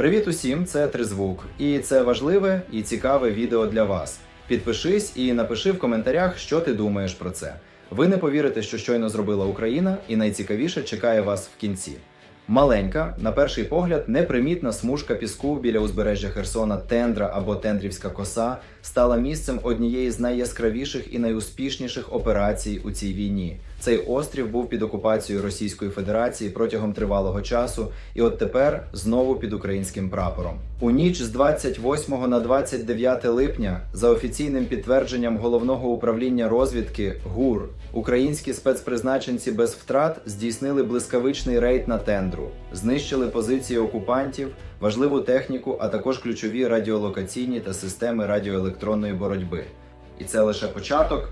Привіт усім! Це Тризвук, і це важливе і цікаве відео для вас. Підпишись і напиши в коментарях, що ти думаєш про це. Ви не повірите, що щойно зробила Україна, і найцікавіше чекає вас в кінці. Маленька, на перший погляд, непримітна смужка піску біля узбережжя Херсона Тендра або Тендрівська коса стала місцем однієї з найяскравіших і найуспішніших операцій у цій війні. Цей острів був під окупацією Російської Федерації протягом тривалого часу, і от тепер знову під українським прапором. У ніч з 28 на 29 липня, за офіційним підтвердженням головного управління розвідки ГУР, українські спецпризначенці без втрат здійснили блискавичний рейд на тендру, знищили позиції окупантів, важливу техніку, а також ключові радіолокаційні та системи радіоелектронної боротьби. І це лише початок.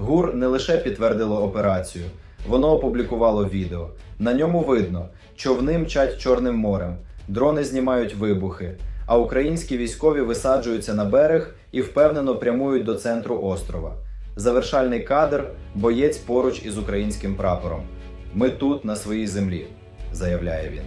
ГУР не лише підтвердило операцію, воно опублікувало відео. На ньому видно, човни мчать Чорним морем, дрони знімають вибухи, а українські військові висаджуються на берег і впевнено прямують до центру острова. Завершальний кадр боєць поруч із українським прапором. Ми тут, на своїй землі, заявляє він.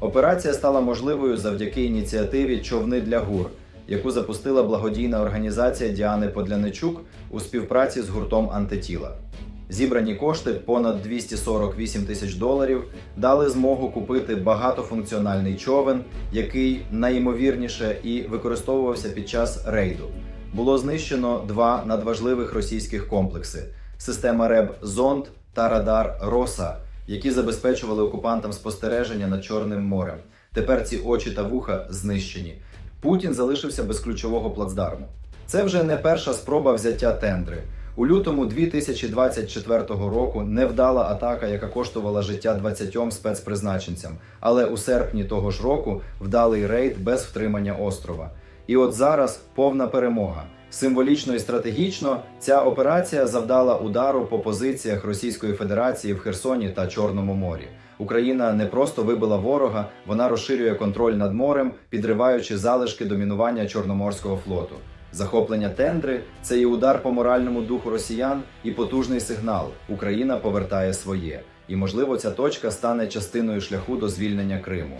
Операція стала можливою завдяки ініціативі Човни для ГУР, яку запустила благодійна організація Діани Подляничук у співпраці з гуртом Антитіла. Зібрані кошти понад 248 тисяч доларів дали змогу купити багатофункціональний човен, який найімовірніше і використовувався під час рейду. Було знищено два надважливих російських комплекси: система РЕБ Зонд та радар Роса, які забезпечували окупантам спостереження над Чорним морем. Тепер ці очі та вуха знищені. Путін залишився без ключового плацдарму. Це вже не перша спроба взяття тендри. У лютому 2024 року невдала атака, яка коштувала життя 20 спецпризначенцям. Але у серпні того ж року вдалий рейд без втримання острова. І от зараз повна перемога. Символічно і стратегічно ця операція завдала удару по позиціях Російської Федерації в Херсоні та Чорному морі. Україна не просто вибила ворога, вона розширює контроль над морем, підриваючи залишки домінування Чорноморського флоту. Захоплення тендри це і удар по моральному духу росіян, і потужний сигнал. Україна повертає своє. І можливо, ця точка стане частиною шляху до звільнення Криму.